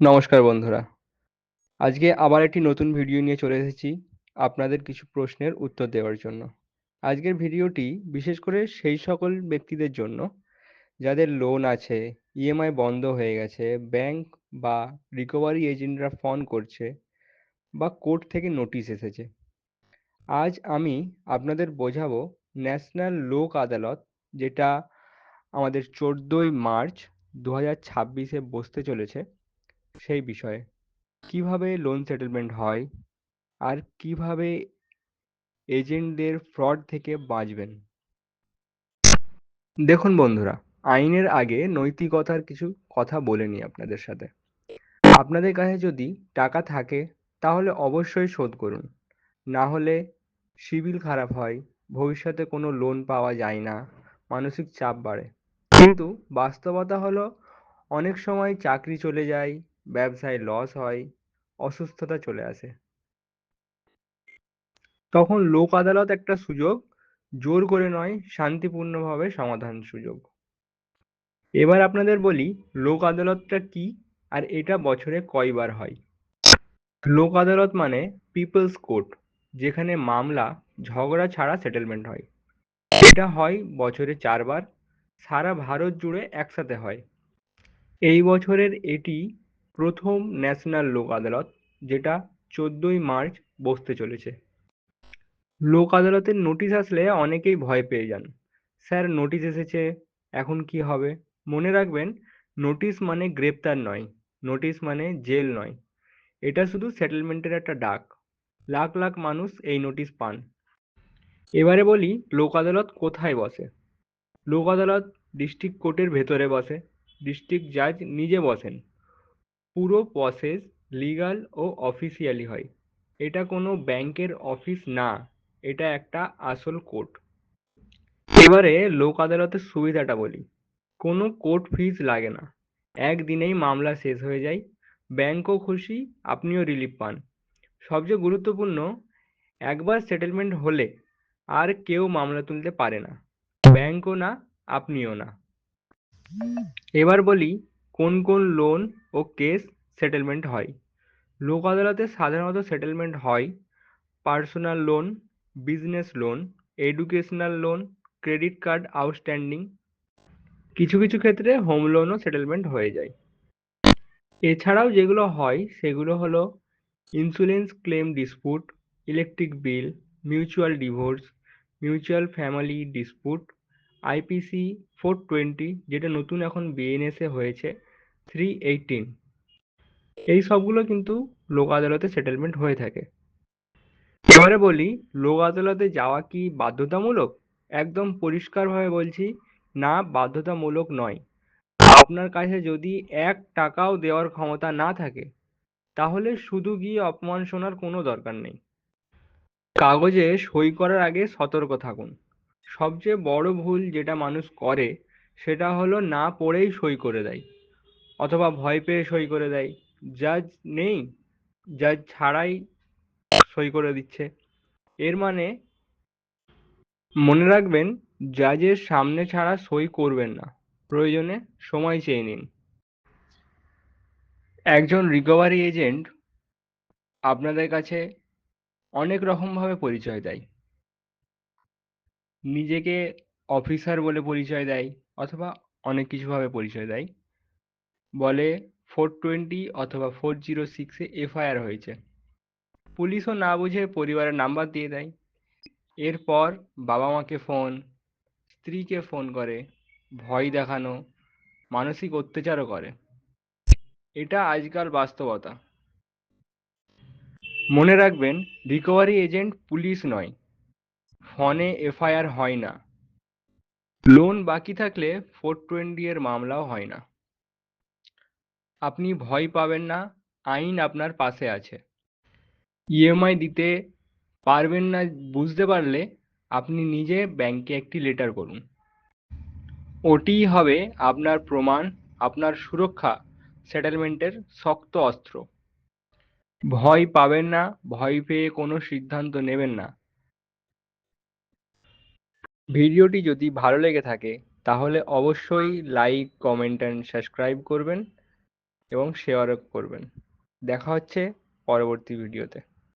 নমস্কার বন্ধুরা। আজকে আবার একটি নতুন ভিডিও নিয়ে চলে এসেছি আপনাদের কিছু প্রশ্নের উত্তর দেওয়ার জন্য। আজকের ভিডিওটি বিশেষ করে সেই সকল ব্যক্তিদের জন্য যাদের লোন আছে ইএমআই বন্ধ হয়ে গেছে ব্যাংক বা রিকভারি এজেন্টরা ফোন করছে বা কোর্ট থেকে নোটিশ এসেছে। আজ আমি আপনাদের বোঝাবো ন্যাশনাল লোক আদালত যেটা আমাদের চোদ্দোই মার্চ দু হাজার ছাব্বিশে বসতে চলেছে সেই বিষয়ে। কীভাবে লোন সেটেলমেন্ট হয় আর কীভাবে এজেন্টদের ফ্রড থেকে বাঁচবেন? দেখুন বন্ধুরা, আইনের আগে নৈতিকতার কিছু কথা বলে নিই আপনাদের সাথে। আপনাদের কাছে যদি টাকা থাকে, তাহলে অবশ্যই শোধ করুন। না হলে সিবিল খারাপ হয়, ভবিষ্যতে কোনো লোন পাওয়া যায় না, মানসিক চাপ বাড়ে। কিন্তু বাস্তবতা হলো, অনেক সময় চাকরি চলে যায় ব্যবসায় লস হয়, অসুস্থতা চলে আসে। তখন লোক আদালত একটা সুযোগ, জোর করে নয়, শান্তিপূর্ণভাবে সমাধান সুযোগ। এবার আপনাদের বলি, লোক আদালতটা কি আর এটা বছরে কয়বার হয়? লোক আদালত মানে পিপলস কোর্ট যেখানে মামলা, ঝগড়া ছাড়া সেটেলমেন্ট হয়। এটা হয় বছরে চারবার, সারা ভারত জুড়ে একসাথে হয়। এই বছরের এটি প্রথম ন্যাশনাল লোক আদালত, যেটা চোদ্দোই মার্চ বসতে চলেছে। লোক আদালতের নোটিশ আসলে অনেকেই ভয় পেয়ে যান। স্যার, নোটিশ এসেছে, এখন কি হবে? মনে রাখবেন, নোটিশ মানে গ্রেপ্তার নয়, নোটিশ মানে জেল নয়। এটা শুধু সেটেলমেন্টের একটা ডাক। লাখ লাখ মানুষ এই নোটিশ পান। এবারে বলি, লোক আদালত কোথায় বসে? লোক আদালত ডিস্ট্রিক্ট কোর্টের ভেতরে বসে। ডিস্ট্রিক্ট জাজ নিজে বসেন। পুরো প্রসেস লিগাল ও অফিসিয়ালি হয়। এটা কোনো ব্যাংকের অফিস না, এটা একটা আসল কোর্ট এবারে লোক আদালতের সুবিধাটা বলি। কোনো কোর্ট ফিস লাগে না। একদিনেই মামলা শেষ হয়ে যায়, ব্যাংকও খুশি, আপনিও রিলিফ পান। সবচেয়ে গুরুত্বপূর্ণ, একবার সেটেলমেন্ট হলে আর কেউ মামলা তুলতে পারে না। ব্যাংকও না, আপনিও না। এবার বলি, কোন কোন লোন ও কেস সেটেলমেন্ট হয়। লোক আদালতে সাধারণত সেটেলমেন্ট হয় personal loan business loan educational loan credit card outstanding কিছু কিছু ক্ষেত্রে হোম লোনও সেটেলমেন্ট হয়ে যায়। এছাড়াও যেগুলো হয় সেগুলো হলো insurance claim dispute electric bill mutual divorce mutual family dispute IPC four twenty যেটা নতুন এখন বিএনএসে হয়েছে থ্রি এইটিন এই সবগুলো কিন্তু লোক আদালতে সেটেলমেন্ট হয়ে থাকে। এবারে বলি, লোক আদালতে যাওয়া কি বাধ্যতামূলক? একদম পরিষ্কারভাবে বলছি, না বাধ্যতামূলক নয়। আপনার কাছে যদি এক টাকাও দেওয়ার ক্ষমতা না থাকে, তাহলে শুধু গিয়ে অপমান শোনার কোনো দরকার নেই। কাগজে সই করার আগে সতর্ক থাকুন। সবচেয়ে বড় ভুল যেটা মানুষ করে, সেটা হলো না পড়েই সই করে দেয়, অথবা ভয় পেয়ে সই করে দেয়। জাজ নেই জাজ ছাড়াই সই করে দিচ্ছে। এর মানে মনে রাখবেন জাজের সামনে ছাড়া সই করবেন না। প্রয়োজনে সময় চেয়ে নিন। একজন রিকভারি এজেন্ট আপনাদের কাছে অনেক রকমভাবে পরিচয় দেয়। নিজেকে অফিসার বলে পরিচয় দেয়, অথবা অনেক কিছুভাবে পরিচয় দেয়। বলে ফোর টোয়েন্টি অথবা ফোর জিরো সিক্সে এফআইআর হয়েছে। পুলিশও না বুঝে পরিবারের নাম্বার দিয়ে দেয়। এরপর বাবা মাকে ফোন, স্ত্রীকে ফোন করে, ভয় দেখানো, মানসিক অত্যাচারও করে। এটা আজকাল বাস্তবতা। মনে রাখবেন রিকভারি এজেন্ট পুলিশ নয়। ফোনে এফআইআর হয় না। লোন বাকি থাকলে ফোর টোয়েন্টি এর মামলাও হয় না। আপনি ভয় পাবেন না, আইন আপনার পাশে আছে। ইএমআই দিতে পারবেন না বুঝতে পারলে আপনি নিজে ব্যাংকে একটি লেটার করুন। ওটিই হবে আপনার প্রমাণ, আপনার সুরক্ষা সেটেলমেন্টের শক্ত অস্ত্র। ভয় পাবেন না, ভয় পেয়ে কোনো সিদ্ধান্ত নেবেন না। ভিডিওটি যদি ভালো লেগে থাকে, তাহলে অবশ্যই লাইক কমেন্ট অ্যান্ড সাবস্ক্রাইব করবেন। এবং শেয়ারও করবেন। দেখা হচ্ছে পরবর্তী ভিডিওতে